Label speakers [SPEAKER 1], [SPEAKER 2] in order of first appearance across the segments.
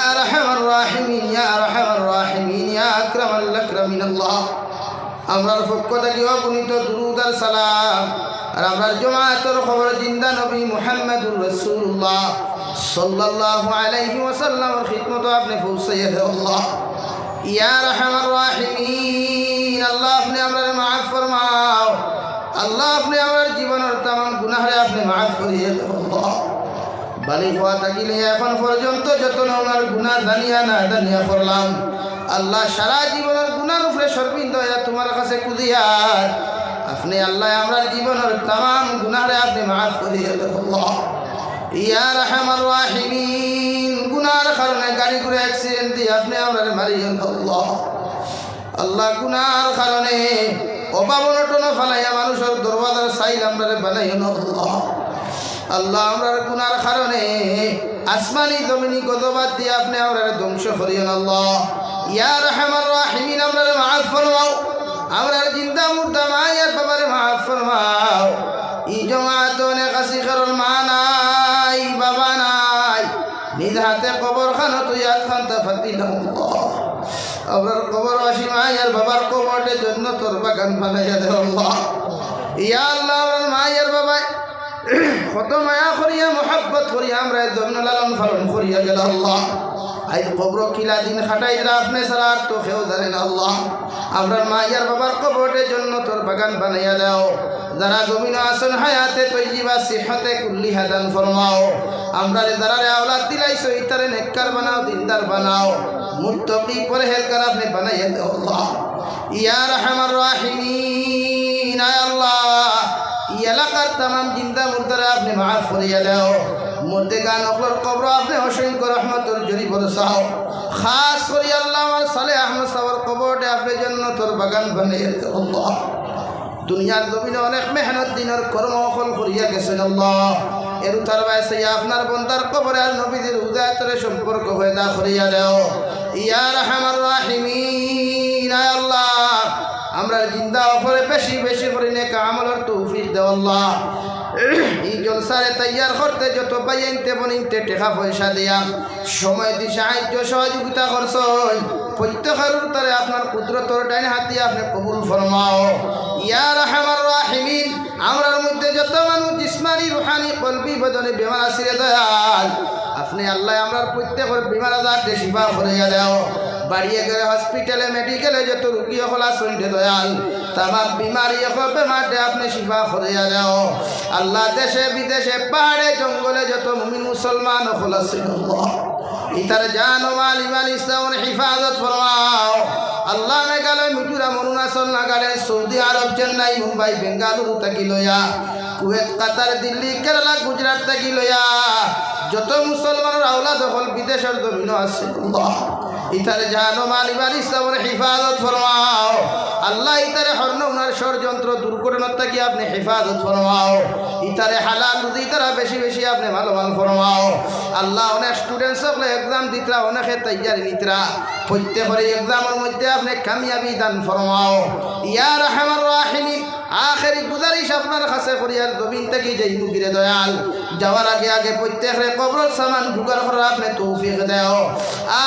[SPEAKER 1] يا رحم الراحمين يا رحم الراحمين يا أكرم الأكرمين الله আমরার পক্ষ থেকে অগণিত দুরুদ আর সালাম আর আমরার জমাতের খবর জিন্দা নবী মুহাম্মদুর রাসূলুল্লাহ সাল্লাল্লাহু আলাইহি ওয়াসাল্লামের খিদমত আপনি পৌঁছাইয়া দেও আল্লাহ ইয়া রাহমার রাহিমিন আল্লাহ আপনি আমরার মাফ ফরমাও আল্লাহ আপনি আমার জীবনের তাম গুনাহরে আপনি মাফ করিয়ে দেও আল্লাহ বালি হওয়া থাকিলে এখন পর্যন্ত যত ওনার গুণা জানিয়া না জানিয়া করলাম আল্লাহ সারা জীবনের গুণার উপরে সর্বিন্দ হইয়া তোমার কাছে কুদিয়ার। আপনি আল্লাহ আমরা জীবনের তাম গুনারে আপনি মাফ করিয়ে ইয়া রহমান রাহিমিন। গুনার কারণে গাড়ি ঘুরে অ্যাক্সিডেন্ট দিয়ে আপনি আমরা মারিয়ে আল্লাহ। আল্লাহ গুনার কারণে অভাব অনটন ফালাইয়া মানুষের দরবাজার সাইল আমরা বানাইয়া আল্লাহ। আল্লাহ আমরার গুনার কারণে আসমানি জমিনি গতবাদ দিয়ে আপনি আমরা ধ্বংস করিয়েন আল্লাহ। ইয়া রহমান রাহিমিন আমরা মাফ ফরমাও। আমরার জিন্দা মুর্দা মায়ের বাবারে মাফ ফরমাও। ই জমাত অনেক আসি কারণ মা নাই, বাবা নাই। নিজ হাতে কবর খান তুই আত খান তা ফাতি আমরার কবর আসি মায়ের বাবার কবরের জন্য তোর বাগান বানাইয়া দে আল্লাহ। ইয়া আল্লাহ, আমরার মায়ের বাবায় কত মায়া করিয়া মোহাব্বত করিয়া আমরা জমিন লালন পালন করিয়া গেল আল্লাহ। আজ কবর কিলা দিন খাটাই দিলা আপনি সারা তো কেউ জানেন আল্লাহ। আমরা মাইয়ার বাবার কবরের জন্য তোর বাগান বানাইয়া দাও। যারা জমিন আসন হায়াতে তৈজিবা সিহাতে কুল্লি হাদান ফরমাও। আমরা যারা আওলাদ দিলাইছো ইতারে নেককার বানাও, দিনদার বানাও। মুত্তকি পরে হেলকার আপনি বানাইয়া দাও আল্লাহ। ইয়া রহমান রাহিমিন। এলাকার তাম জিন্দা মুর্দারে আপনি মাফ করিয়া দেও। মধ্যে গান অকলর কবর আপনি অসংখ্য রহমতর জরি বরসাও খাস করি আল্লাহ আমার সালে আহমদ সাবর কবরটে আপনি জন্য তোর বাগান বানিয়ে আল্লাহ। দুনিয়ার জমিনে অনেক মেহনত, দিনের কর্ম অকল করিয়া গেছেন আল্লাহ। এর তার বাইসে আপনার বন্দার কবরে আর নবীদের উদয়তরে সম্পর্ক হয়ে দা করিয়া দেও। ইয়া রহমান রাহিমিন আল্লাহ। আমরা জিন্দা অফরে বেশি বেশি করে নেকা আমলের তৌফিক দেওয়াল্লাহ এই জলসারে তৈয়ার করতে যত বাইনতে বনিতে টেকা পয়সা দিয়া সময় দি সাহায্য সহযোগিতা করছ। প্রত্যেকের তারে আপনার কুদরতর ডাইন হাতিয়ে আপনি কবুল ফরমাও। ইয়ার রহমান রাহিমিন, আমরার মধ্যে যত মানুষ জিসমানি, রুহানি, কলবি, বদনে বেমার আসিরে দয়াল, আপনি আল্লাহ আমরার প্রত্যেকের বিমার আজার শিফা করিয়া দেও। বাড়িয়ে গেলে হসপিটালে মেডিকেলে যত রুগী হলা সন্ধ্যে দয়াল, তামাম বিমারি বেমারটে আপনি শিফা করিয়া যাও আল্লাহ দেশে, বিদেশে, পাহাড়ে, জঙ্গলে যত মুমিন মুসলমান হল ইতার জান মাল ইমান ইসলামের হিফাজত ফরমাও। আল্লাহ মেঘালয় মিজোরাম অরুণাচল, নাগাল্যান্ড, সৌদি আরব, চেন্নাই, মুম্বাই, বেঙ্গালুরু থাকি লইয়া কুয়েত, কাতার, দিল্লি, কেরালা, গুজরাট থাকি লইয়া যত মুসলমানের আওলা দখল বিদেশের জমিন আছে। ইতারে জানো মালিবার ইসলামের হেফাজত ফরমাও। আল্লাহ ইতারে হর্ণ উনার ষড়যন্ত্র দুর্ঘটনার থেকে আপনি হেফাজত ফরমাও। ইতারে হালাল রুজি তারা বেশি বেশি আপনি ভালো ভালো ফরমাও। আল্লাহ অনেক স্টুডেন্ট সকলে এক্সাম দিতরা, অনেকে তৈয়ারি নিতরা। প্রত্যেকের এক্সামের মধ্যে আপনি কামিয়াবি দান ফরমাও। ইয়া রহমান রাহিমিন, আখেরি গুজারিশ আপনার কাছে করিয়ার জমিন থেকে যাই মুগিরে দয়াল। যাওয়ার আগে আগে প্রত্যেকের কবর সামান ঢুকার করার আপনি তৌফিক দেও।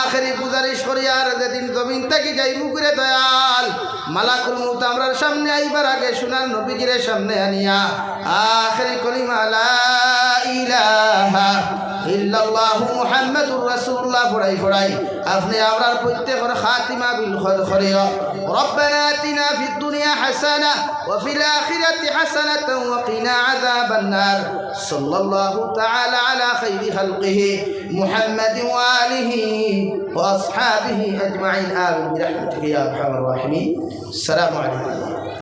[SPEAKER 1] আখেরি গুজারিশ করিয়ার যেদিন জমিন থেকে যাই মুগিরে দয়াল, মালাকুল মুত আমরার সামনে আইবার আগে সোনার নবীজিরে সামনে আনিয়া, আখেরি কলিমা লা ইলাহা ইল্লাল্লাহু মুহাম্মাদুর রাসূলুল্লাহ ফড়াই ফড়াই আপনি আমরার প্রত্যেকের খাতিমা বিল খদ করিও রব্বানা আতিনা ফিদ দুনিয়া হাসানা ওয়া ফিল আখিরাতি হাসানাতাও ওয়া কিনা আযাবান নার সাল্লাল্লাহু তাআলা আলা খাইরি খালকিহি মুহাম্মাদিন ওয়া আলিহি ওয়া আসহাবিহি আজমাইন আমিন বিরহমাতিকা ইয়া আরহামার রাহিমিন আসসালামু আলাইকুম